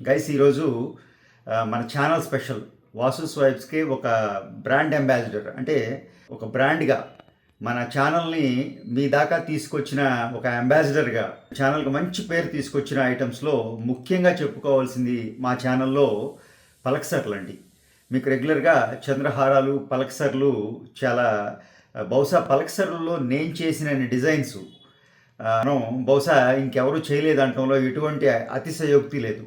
Guys ఈరోజు మన channel special Vasu స్వైబ్స్కి ఒక బ్రాండ్ అంబాసిడర్ అంటే ఒక బ్రాండ్గా మన ఛానల్ని మీ దాకా తీసుకొచ్చిన ఒక అంబాసిడర్గా ఛానల్కి మంచి పేరు తీసుకొచ్చిన ఐటమ్స్లో ముఖ్యంగా చెప్పుకోవాల్సింది మా ఛానల్లో పలక్సర్లు అండి. మీకు రెగ్యులర్గా చంద్రహారాలు పలక్సర్లు చాలా బహుశా పలక్సర్లలో నేను చేసిన డిజైన్స్ మనం బహుశా ఇంకెవరూ చేయలేదంటంలో ఎటువంటి అతిశయోక్తి లేదు.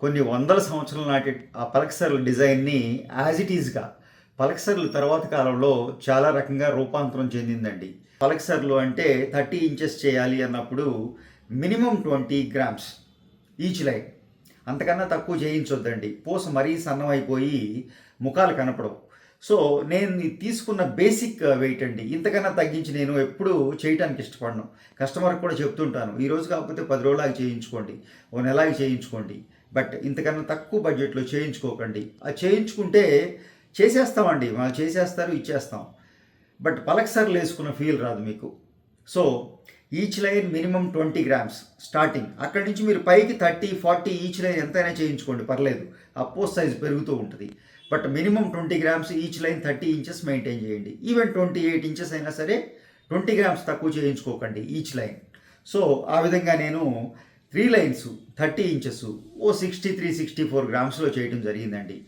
కొన్ని వందల సంవత్సరాల నాటి ఆ పలక్సర్ల డిజైన్ని యాజ్ ఇట్ ఈజ్గా పలక్సర్లు తర్వాత కాలంలో చాలా రకంగా రూపాంతరం చెందిందండి. పలక్సర్లు అంటే థర్టీ ఇంచెస్ చేయాలి అన్నప్పుడు minimum twenty grams each line అంతకన్నా తక్కువ చేయించొద్దండి. పూస మరీ సన్నమైపోయి ముఖాలు కనపడవు. సో నేను తీసుకున్న బేసిక్ వెయిట్ అండి. ఇంతకన్నా తగ్గించి నేను ఎప్పుడూ చేయటానికి ఇష్టపడను. కస్టమర్కి కూడా చెప్తుంటాను. ఈ రోజు కాకపోతే పది రోజులాగి చేయించుకోండి. ఓ నెలాగి చేయించుకోండి. బట్ ఇంతకన్నా తక్కువ బడ్జెట్లో చేయించుకోకండి. అది చేయించుకుంటే చేసేస్తామండి. వాళ్ళు చేసేస్తారు ఇచ్చేస్తాం. బట్ పలక్సర్లు వేసుకున్న ఫీల్ రాదు మీకు. So each line minimum twenty grams starting అక్కడి నుంచి మీరు పైకి థర్టీ ఫార్టీ ఈచ్ లైన్ ఎంతైనా చేయించుకోండి. పర్లేదు. ఆ పోస్ట్ సైజ్ పెరుగుతూ ఉంటుంది. But minimum twenty grams each line thirty inches maintain చేయండి. ఈవెన్ ట్వంటీ ఎయిట్ ఇంచెస్ అయినా సరే ట్వంటీ గ్రామ్స్ తక్కువ చేయించుకోకండి ఈచ్ లైన్ సో ఆ విధంగా నేను త్రీ లైన్స్ థర్టీ ఇంచెస్ ఓ సిక్స్టీ త్రీ సిక్స్టీ ఫోర్ గ్రామ్స్లో చేయడం జరిగిందండి.